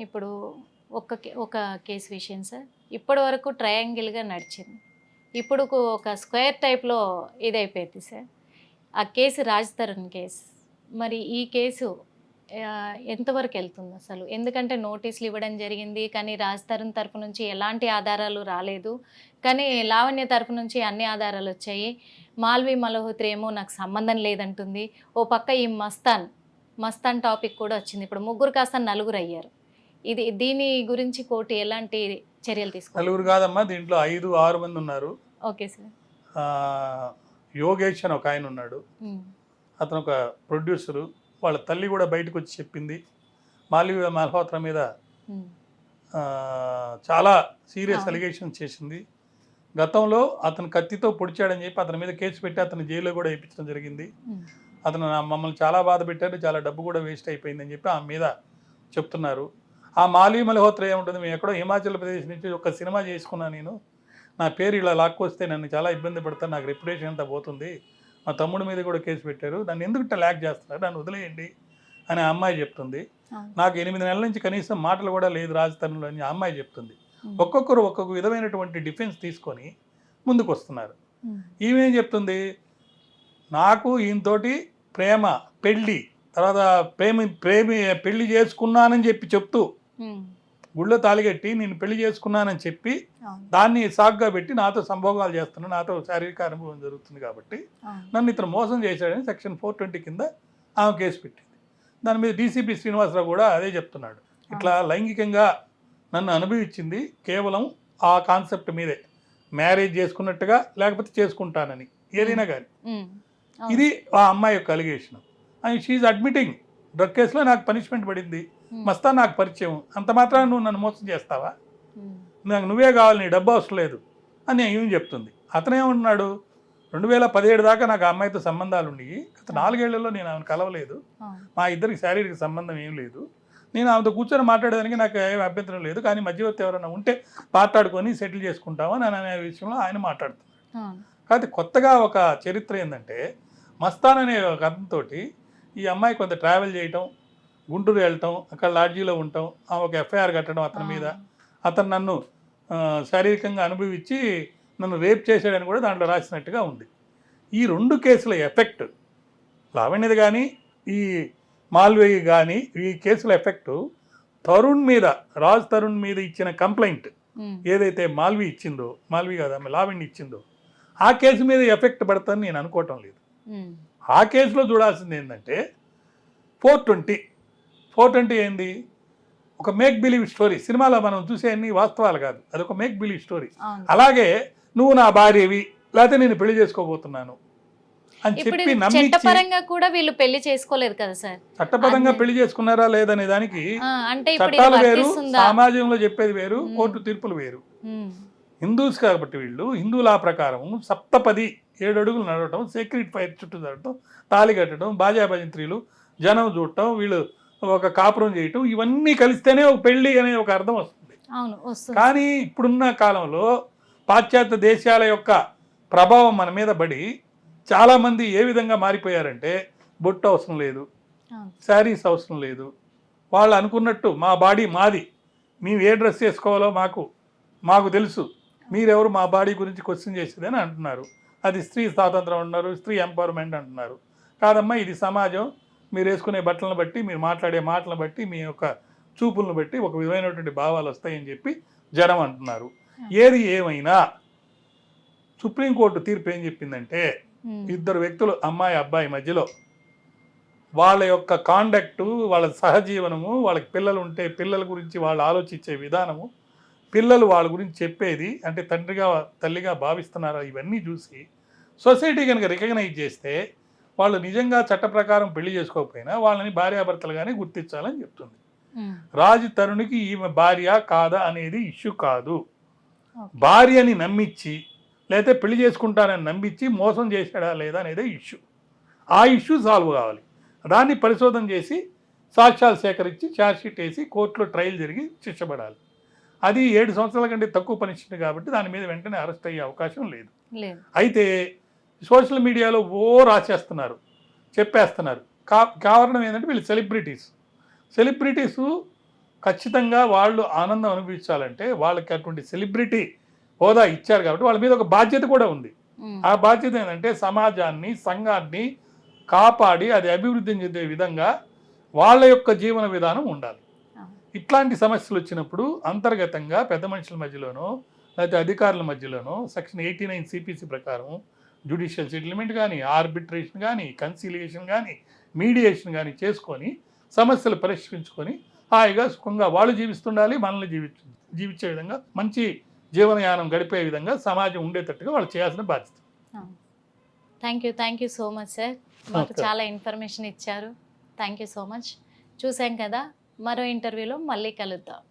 ఇప్పుడు ఒక కే- ఒక కేసు విషయం సార్. ఇప్పటి వరకు ట్రయాంగిల్గా నడిచింది. ఇప్పుడు ఒక స్క్వేర్ టైప్లో ఇదైపోయింది సార్. ఆ కేసు రాజ్ తరుణ్ కేసు. మరి ఈ కేసు ఎంతవరకు వెళ్తుంది అసలు? ఎందుకంటే నోటీసులు ఇవ్వడం జరిగింది కానీ రాజ్ తరుణ్ తరపు నుంచి ఎలాంటి ఆధారాలు రాలేదు. కానీ లావణ్య తరపు నుంచి అన్ని ఆధారాలు వచ్చాయి. మాల్వి మలహోత్రి ఏమో నాకు సంబంధం లేదంటుంది. ఓ పక్క ఈ మస్తాన్ మస్తాన్ టాపిక్ కూడా వచ్చింది. ఇప్పుడు ముగ్గురు కాస్త నలుగురు అయ్యారు. ఇది దీని గురించి కోర్టు ఎలాంటి చర్యలు తీసుకోవాలి నలుగురు కాదమ్మా దీంట్లో ఐదు ఆరు మంది ఉన్నారు. Okay sir. యోగేష్ అని ఒక ఆయన ఉన్నాడు. అతను ఒక ప్రొడ్యూసరు. వాళ్ళ తల్లి కూడా బయటకు వచ్చి చెప్పింది. మాల్వి మల్హోత్రా మీద చాలా సీరియస్. అలిగేషన్ చేసింది. గతంలో అతను కత్తితో పొడిచాడని చెప్పి అతని మీద కేసు పెట్టి అతను జైల్లో కూడా వేయించడం జరిగింది. అతను నా- మమ్మల్ని చాలా బాధ పెట్టారు చాలా డబ్బు కూడా వేస్ట్ అయిపోయిందని చెప్పి ఆమె మీద చెప్తున్నారు. ఆ మాలీ మల్హోత్రా ఏముంటుంది? మేము ఎక్కడో హిమాచల్ ప్రదేశ్ నుంచి ఒక సినిమా చేసుకున్నా నేను. నా పేరు ఇలా లాక్కొస్తే నన్ను చాలా ఇబ్బంది పడతాను నాకు రెప్యుటేషన్ అంతా పోతుంది. మా తమ్ముడి మీద కూడా కేసు పెట్టారు. దాన్ని ఎందుకు ల్యాక్ చేస్తున్నారు? నన్ను వదిలేయండి అని అమ్మాయి చెప్తుంది. నాకు ఎనిమిది నెలల నుంచి కనీసం మాటలు కూడా లేదు రాజధానిలో అని అమ్మాయి చెప్తుంది. ఒక్కొక్కరు ఒక్కొక్క విధమైనటువంటి డిఫెన్స్ తీసుకొని ముందుకు వస్తున్నారు ఈమె చెప్తుంది నాకు ఈయనతోటి ప్రేమ పెళ్ళి తర్వాత ప్రేమి ప్రేమి పెళ్ళి చేసుకున్నానని చెప్పి చెప్తూ గుళ్ళో తాలిగట్టి నేను పెళ్ళి చేసుకున్నానని చెప్పి దాన్ని సాగ్గా పెట్టి నాతో సంభోగాలు చేస్తున్నాను నాతో శారీరక అనుభవం జరుగుతుంది కాబట్టి. నన్ను ఇతను మోసం చేశాడని సెక్షన్ ఫోర్ ట్వంటీ కింద ఆమె కేసు పెట్టింది. దాని మీద డీసీపీ శ్రీనివాసరావు కూడా అదే చెప్తున్నాడు. ఇట్లా లైంగికంగా నన్ను అనుభవించింది కేవలం ఆ కాన్సెప్ట్ మీదే. మ్యారేజ్ చేసుకున్నట్టుగా లేకపోతే చేసుకుంటానని ఏదైనా కానీ. ఇది ఆ అమ్మాయి యొక్క allegation. And she's admitting drug కేసులో నాకు పనిష్మెంట్ పడింది. మస్తా నాకు పరిచయం. అంత మాత్రాన నువ్వు నన్ను మోసం చేస్తావా? నాకు నువ్వే కావాలి నీ డబ్బు అవసరం లేదు అని ఏం చెప్తుంది. అతనేమంటున్నాడు రెండు వేల పదిహేడు దాకా నాకు అమ్మాయితో సంబంధాలు ఉన్నాయి గత నాలుగేళ్ళలో నేను ఆమెను కలవలేదు. మా ఇద్దరికి శారీరక సంబంధం ఏం లేదు. నేను ఆమెతో కూర్చొని మాట్లాడడానికి నాకు ఏం అభ్యంతరం లేదు. కానీ మధ్యవర్తి ఎవరైనా ఉంటే మాట్లాడుకొని సెటిల్ చేసుకుంటామా అని అనే విషయంలో ఆయన మాట్లాడుతున్నాడు. కాకపోతే కొత్తగా ఒక చరిత్ర ఏంటంటే మస్తాన్ అనే ఒక అతనితో ఈ అమ్మాయి కొంత ట్రావెల్ చేయటం గుంటూరు వెళ్ళటం అక్కడ లాడ్జీలో ఉండటం ఆమె ఒక ఎఫ్ఐఆర్ కట్టడం అతని మీద. అతను నన్ను ఆ, శారీరకంగా అనుభవించి నన్ను రేప్ చేశాడని కూడా దాంట్లో రాసినట్టుగా ఉంది. ఈ రెండు కేసుల ఎఫెక్ట్ లావణ్యది కానీ ఈ మాల్వేయి కానీ ఈ కేసుల ఎఫెక్ట్ తరుణ్ మీద రాజ్ తరుణ్ మీద ఇచ్చిన కంప్లైంట్ ఏదైతే మాల్వి ఇచ్చిందో మాల్వి కాదు ఆమె లావణ్య ఇచ్చిందో ఆ కేసు మీద ఎఫెక్ట్ పడుతుందని నేను అనుకోవటం లేదు. ఆ కేసులో చూడాల్సింది ఏంటంటే ఫోర్ ట్వంటీ. ఫోర్ ట్వంటీ ఏంది? ఒక మేక్ బిలీవ్ స్టోరీ సినిమాలో మనం చూసే అన్ని వాస్తవాలు కాదు. అది ఒక మేక్ బిలీవ్ స్టోరీ. అలాగే నువ్వు నా భార్యవి లేకపోతే నేను పెళ్ళి చేసుకోబోతున్నాను అని చెప్పి చట్టపరంగా కూడా వీళ్ళు పెళ్ళి చేసుకోలేదు కదా సార్. చట్టపరంగా. పెళ్ళి చేసుకున్నారా లేదనే దానికి అంటే చట్టాలు వేరు సమాజంలో చెప్పేది వేరు. కోర్టు తీర్పులు వేరు. హిందూస్ కాబట్టి వీళ్ళు హిందూ లా ప్రకారం సప్తపది ఏడు అడుగులు నడవటం సీక్రెట్ ఫైర్ చుట్టూ జరగటం తాళి కట్టడం బాజా భజంత్రీలు జనం చూడటం వీళ్ళు ఒక కాపురం చేయటం ఇవన్నీ కలిస్తేనే ఒక పెళ్ళి అనే ఒక అర్థం వస్తుంది. కానీ ఇప్పుడున్న కాలంలో పాశ్చాత్య దేశాల యొక్క ప్రభావం మన మీద పడి చాలామంది ఏ విధంగా మారిపోయారంటే బొట్టు అవసరం లేదు. శారీస్ అవసరం లేదు. వాళ్ళు అనుకున్నట్టు మా బాడీ మాది మేము ఏ డ్రెస్ వేసుకోవాలో మాకు మాకు తెలుసు. మీరెవరు మా బాడీ గురించి క్వశ్చన్ చేసేదని అంటున్నారు. అది స్త్రీ స్వాతంత్రం అంటున్నారు స్త్రీ ఎంపవర్మెంట్ అంటున్నారు. కాదమ్మా ఇది సమాజం. మీరు వేసుకునే బట్టలను బట్టి మీరు మాట్లాడే మాటలను బట్టి మీ యొక్క చూపులను బట్టి ఒక విధమైనటువంటి భావాలు వస్తాయని చెప్పి జనం అంటున్నారు. ఏది ఏమైనా సుప్రీంకోర్టు తీర్పు ఏం చెప్పిందంటే ఇద్దరు వ్యక్తులు అమ్మాయి అబ్బాయి మధ్యలో వాళ్ళ యొక్క కాండక్టు వాళ్ళ సహజీవనము వాళ్ళకి పిల్లలు ఉంటే పిల్లల గురించి వాళ్ళు ఆలోచించే విధానము పిల్లలు వాళ్ళ గురించి చెప్పేది అంటే తండ్రిగా తల్లిగా భావిస్తున్నారా ఇవన్నీ చూసి సొసైటీ కనుక రికగ్నైజ్ చేస్తే వాళ్ళు నిజంగా చట్ట ప్రకారం పెళ్ళి చేసుకోకపోయినా వాళ్ళని భార్యాభర్తలుగానే గుర్తించాలని చెప్తుంది. రాజు తరుణికి ఈమె భార్య కాదా అనేది ఇష్యూ కాదు. భార్యని నమ్మించి లేకపోతే పెళ్ళి చేసుకుంటానని నమ్మించి మోసం చేశాడా లేదా అనేదే ఇష్యూ. ఆ ఇష్యూ సాల్వ్ కావాలి. దాన్ని పరిశోధన చేసి సాక్ష్యాలు సేకరించి ఛార్జ్షీట్ వేసి కోర్టులో ట్రయల్ జరిగి శిక్షపడాలి అది ఏడు సంవత్సరాల కంటే తక్కువ పనిష్మెంట్ కాబట్టి దాని మీద వెంటనే అరెస్ట్ అయ్యే అవకాశం లేదు. అయితే సోషల్ మీడియాలో ఓ రాసేస్తున్నారు చెప్పేస్తున్నారు. కా కారణం ఏంటంటే వీళ్ళు సెలబ్రిటీస్. సెలబ్రిటీస్ ఖచ్చితంగా వాళ్ళు ఆనందం అనుభవించాలంటే వాళ్ళకి అటువంటి సెలబ్రిటీ హోదా ఇచ్చారు కాబట్టి వాళ్ళ మీద ఒక బాధ్యత కూడా ఉంది. ఆ బాధ్యత ఏంటంటే సమాజాన్ని సంఘాన్ని కాపాడి అది అభివృద్ధి చెందే విధంగా వాళ్ళ యొక్క జీవన విధానం ఉండాలి. ఇట్లాంటి సమస్యలు వచ్చినప్పుడు అంతర్గతంగా పెద్ద మనుషుల మధ్యలోనో లేకపోతే అధికారుల మధ్యలోనో సెక్షన్ ఎయిటీ నైన్ సిపిసి ప్రకారం జ్యుడిషియల్ సెటిల్మెంట్ కానీ ఆర్బిట్రేషన్ కానీ కన్సిలియేషన్ కానీ మీడియేషన్ కానీ చేసుకొని సమస్యలు పరిష్కరించుకొని హాయిగా సుఖంగా వాళ్ళు జీవిస్తుండాలి మనల్ని జీవి జీవించే విధంగా మంచి జీవనయానం గడిపే విధంగా సమాజం ఉండేటట్టుగా వాళ్ళు చేయాల్సిన బాధ్యత. Thank you thank you so much sir మాకు. చాలా ఇన్ఫర్మేషన్ ఇచ్చారు. థ్యాంక్ యూ సో మచ్ చూసాం కదా మరో ఇంటర్వ్యూలో మళ్ళీ కలుద్దాం.